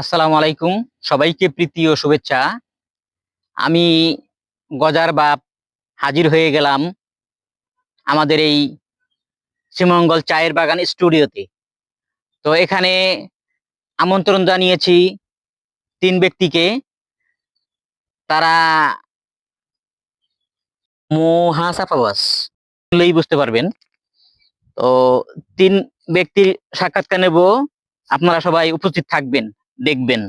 আসসালামু আলাইকুম। সবাইকে প্রীতি ও শুভেচ্ছা। আমি গজার বাপ হাজির হয়ে গেলাম আমাদের এই শ্রীমঙ্গল চায়ের বাগান স্টুডিওতে। তো এখানে আমন্ত্রণ জানিয়েছি তিন ব্যক্তিকে। তারা মহাসাফাবাস শুনলেই বুঝতে পারবেন। তো তিন ব্যক্তির সাক্ষাৎকার নেব। আপনারা সবাই উপস্থিত থাকবেন। দেখবেন।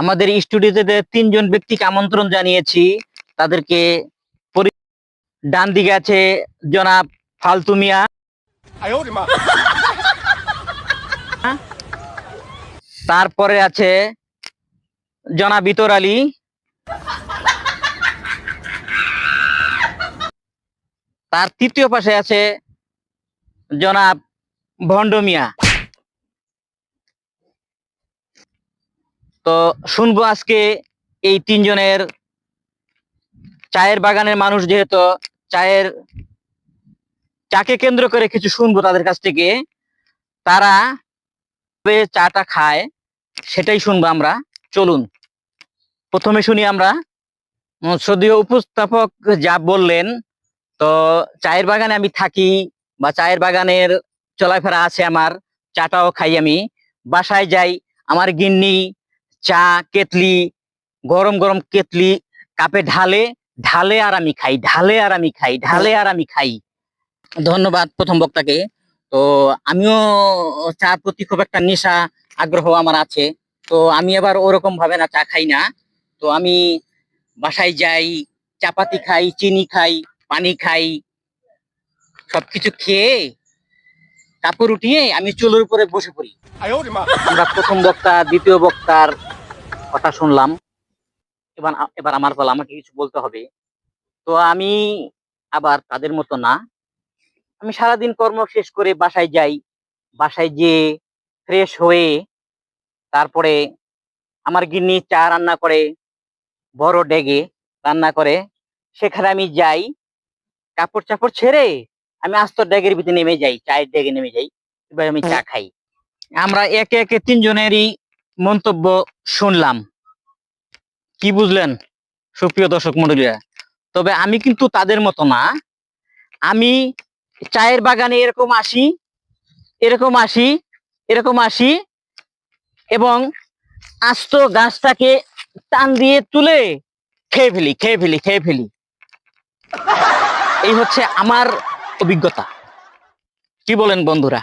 আমাদের স্টুডিওতে তিনজন ব্যক্তিকে আমন্ত্রণ জানিয়েছি তাদেরকে ডান দিকে আছে জনাব ফালতুমিয়া তারপরে আছে জনাব বিতর আলী। তার তৃতীয় পাশে আছে জনাব ভণ্ডমিয়া তো শুনব আজকে এই তিনজনের চায়ের বাগানের মানুষ যেহেতু, চায়ের চাকে কেন্দ্র করে কিছু শুনব তাদের কাছ থেকে। তারা চাটা খায়, সেটাই শুনব আমরা। চলুন, প্রথমে শুনি আমরা। সদীয় উপস্থাপক যা বললেন, তো চায়ের বাগানে আমি থাকি বা চায়ের বাগানের চলাফেরা আছে আমার, চাটাও খাই আমি। বাসায় যাই, আমার গিন্নি চা কেতলি গরম গরম কেতলি কাপে ঢালে ঢালে আর আমি খাই ঢালে আর আমি খাই ঢালে আর আমি খাই। ধন্যবাদ প্রথম বক্তাকে। তো আমিও চার প্রতি খুব একটা নেশা আগ্রহ আমার আছে। তো আমি আবার ওরকম ভাবে না চা খাই না। তো আমি বাসায় যাই চাপাতি খাই চিনি খাই পানি খাই সবকিছু খেয়ে কাপড় উঠিয়ে আমি চুলোর উপরে বসে পড়ি। আমরা প্রথম বক্তা দ্বিতীয় বক্তার কথা শুনলাম। এবার এবার আমার পালা আমাকে কিছু বলতে হবে। তো আমি আবার তাদের মতো না। আমি সারাদিন কর্ম শেষ করে বাসায় যাই। বাসায় যেয়ে ফ্রেশ হয়ে তারপরে আমার গিন্নি চা রান্না করে, বড় ডেগে রান্না করে। সেখানে আমি যাই। কাপড় চাপড় ছেড়ে আমি আস্ত ডেগের ভিতরে নেমে যাই, চায়ের ডেগে নেমে যাই। এবার আমি চা খাই। আমরা একে একে তিনজনেরই মন্তব্য শুনলাম। কি বুঝলেন, সুপ্রিয় দর্শক মন্ডলীরা তবে আমি কিন্তু তাদের মতো না। আমি চায়ের বাগানে এরকম আসি এরকম আসি এরকম আসি এবং আস্ত গাছটাকে টান দিয়ে তুলে খেয়ে ফেলি খেয়ে ফেলি খেয়ে ফেলি। এই হচ্ছে আমার অভিজ্ঞতা। কি বলেন বন্ধুরা?